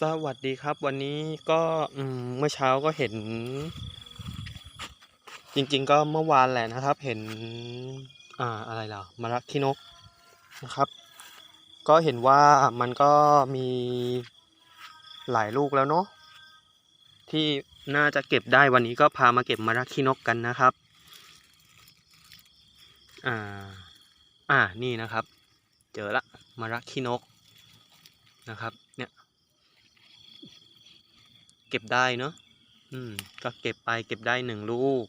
สวัสดีครับวันนี้ก็อืมเมื่อเช้าก็เห็น จริงๆก็เมื่อวานแหละนะครับ เห็นอ่าอะไรล่ะมะระขี้นกนะครับ ก็เห็นว่ามันก็มีหลายลูกแล้วเนาะที่น่าจะเก็บได้วันนี้ก็พามาเก็บมะระขี้นกกันนะครับอ่าอ่านี่นะครับ เจอละมะระขี้นกนะครับเนี่ย ก็บได้เนาะอืม ก็เก็บไปเก็บได้หนึ่งลูก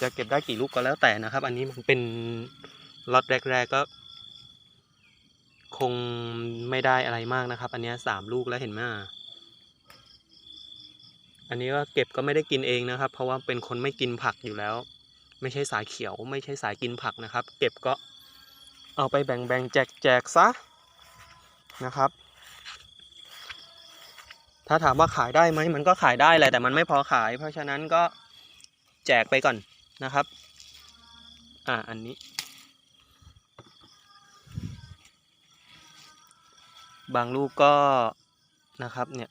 จะเก็บได้กี่ลูกก็แล้วแต่นะครับ อันนี้มันเป็นล็อตแรกๆก็ คงไม่ได้อะไรมากนะครับ อันนี้สามลูกแล้วเห็นไหมอันนี้ก็เก็บก็ไม่ได้กินเองนะครับ เพราะว่าเป็นคนไม่กินผักอยู่แล้ว ไม่ใช่สายเขียว ไม่ใช่สายกินผักนะครับ เก็บก็เอาไปแบ่งๆแจกๆซะนะครับ ถ้าถามว่าขายได้ไหมมันก็ขายได้แหละแต่มันไม่พอขาย เพราะฉะนั้นก็แจกไปก่อนนะครับ อ่าอันนี้ บางลูกก็นะครับเนี่ย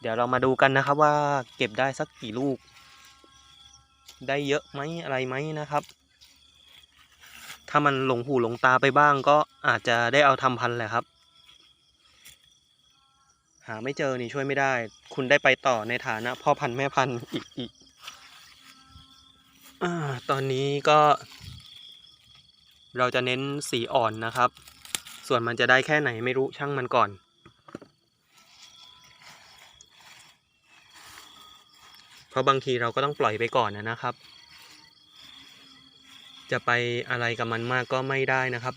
เดี๋ยวเรามาดูกันนะครับว่าเก็บได้สักกี่ลูก ได้เยอะไหมอะไรไหมนะครับ ถ้ามันหลงหูหลงตาไปบ้างก็อาจจะได้เอาทำพันธุ์แหละครับาไม่เจอนี่ช่วยไม่ได้ คุณได้ไปต่อในฐานะพ่อพันธุ์แม่พันธุ์อีกอีกอตอนนี้ก็ เราจะเน้นสีอ่อนนะครับ ส่วนมันจะได้แค่ไหนไม่รู้ช่างมันก่อน เพราะบางทีเราก็ต้องปล่อยไปก่อนนะครับ จะไปอะไรกับมันมากก็ไม่ได้นะครับ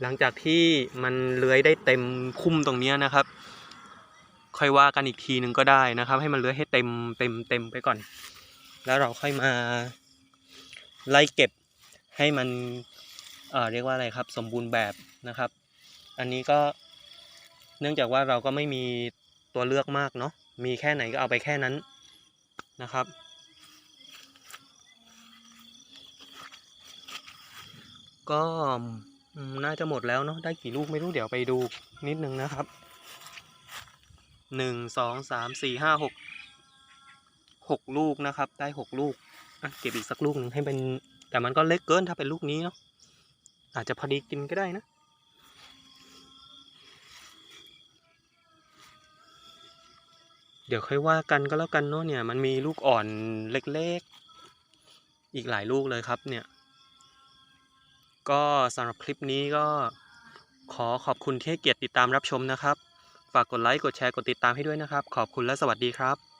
หลังจากที่มันเลื้อยได้เต็มคุ้มตรงนี้นะครับ ค่อยว่ากันอีกทีหนึ่งก็ได้นะครับ ให้มันเลื้อยให้เต็มเต็มเต็มไปก่อน แล้วเราค่อยมาไล่เก็บให้มันเอ่อเรียกว่าอะไรครับ สมบูรณ์แบบนะครับ อันนี้ก็เนื่องจากว่าเราก็ไม่มีตัวเลือกมากเนาะมีแค่ไหนก็เอาไปแค่นั้นนะครับก็ น่าจะหมดแล้วเนาะได้กี่ลูกไม่รู้เดี๋ยวไปดูนิดนึงนะครับหนึ่งสองสามสี่ห้าหกหกลูกนะครับ ได้หกลูกเก็บอีกสักลูกหนึ่งให้เป็น แต่มันก็เล็กเกินถ้าเป็นลูกนี้เนาะอาจจะพอดีกินก็ได้นะเดี๋ยวค่อยว่ากันก็แล้วกันเนาะเนี่ยมันมีลูกอ่อนเล็กๆ อีกหลายลูกเลยครับเนี่ย ก็สำหรับคลิปนี้ก็ขอขอบคุณที่ให้เกียรติติดตามรับชมนะครับ ฝากกดไลค์ กดแชร์ กดติดตามให้ด้วยนะครับ ขอบคุณและสวัสดีครับ